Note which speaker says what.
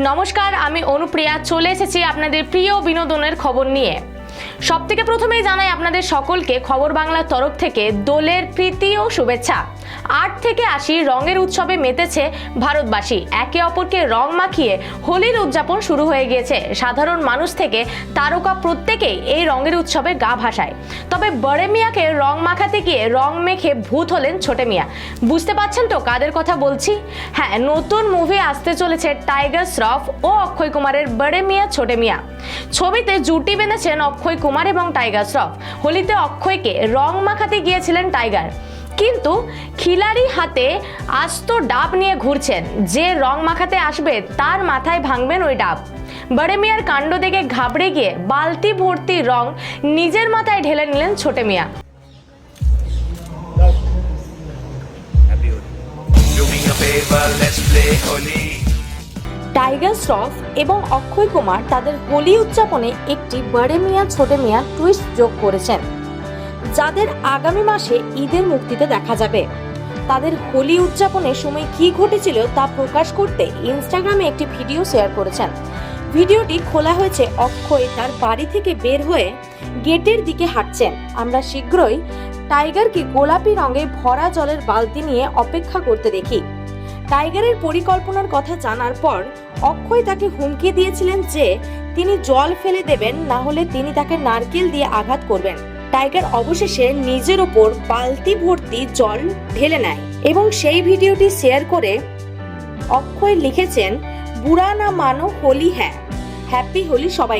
Speaker 1: নমস্কার আমি অনুপ্রিয়া। চলে এসেছি আপনাদের প্রিয় বিনোদনের খবর নিয়ে। সব থেকে প্রথমেই জানাই আপনাদের সকলকে খবর বাংলার তরফ থেকে দোলের প্রীতি ও শুভেচ্ছা। আট থেকে আশি রঙের উৎসবে মেতেছে ভারতবাসী। একে অপরকে রং মাখিয়ে হোলির উদযাপন শুরু হয়ে গিয়েছে। সাধারণ মানুষ থেকে তারকা প্রত্যেকেই এই রঙের উৎসবে গা ভাসায়। তবে বড়ে মিয়াকে রং মাখাতে গিয়ে রং মেখে ভূত হলেন ছোটে মিয়া। বুঝতে পারছেন তো কাদের কথা বলছি? হ্যাঁ নতুন মুভি আসতে চলেছে টাইগার শ্রফ ও অক্ষয় কুমারের বড়ে মিয়া, ছোটে মিয়া। ছবিতে জুটি বেঁধেছেন অক্ষয় কুমার এবং টাইগার শ্রফ। হোলিতে অক্ষয়কে রং মাখাতে গিয়েছিলেন টাইগার। কিন্তু খিলাড়ি হাতে আস্ত ডাব নিয়ে ঘুরছেন। যে রং মাখাতে আসবে, তার মাথায় ভাঙবেন ওই ডাব। বড়ে মিয়ার কাণ্ড দেখে ঘাবড়ে গিয়ে বালতি ভর্তি রং নিজের মাথায় ঢেলে নিলেন Chhote Miyan.
Speaker 2: Let's play Holi.
Speaker 1: Tiger Shroff এবং অক্ষয় কুমার তাদের হোলি উদযাপনে একটি বড়ে মিয়া, ছোটে মিয়া টুইস্ট যোগ করেছেন, যাদের আগামী মাসে ঈদের মুক্তিতে দেখা যাবে। তাদের হোলি উদযাপনের সময় কি ঘটেছিল তা প্রকাশ করতে ইনস্টাগ্রামে একটি ভিডিও শেয়ার করেছেন। ভিডিওটি খোলা হয়েছে, অক্ষয় তার বাড়ি থেকে বের হয়ে গেটের দিকে হাঁটছেন। আমরা শীঘ্রই টাইগারকে গোলাপি রঙে ভরা জলের বালতি নিয়ে অপেক্ষা করতে দেখি। টাইগারের পরিকল্পনার কথা জানার পর অক্ষয় তাকে হুমকি দিয়েছিলেন যে তিনি জল ফেলে দেবেন, না হলে তিনি তাকে নারকেল দিয়ে আঘাত করবেন। টাইগার অবশেষে নিজের ওপর বালতি ভর্তি জল ঢেলে নেয় এবং সেই ভিডিওটি শেয়ার করে অক্ষয় লিখেছেন, বুড়া না মানো হোলি হ্যাঁ। হ্যাপি হোলি সবাই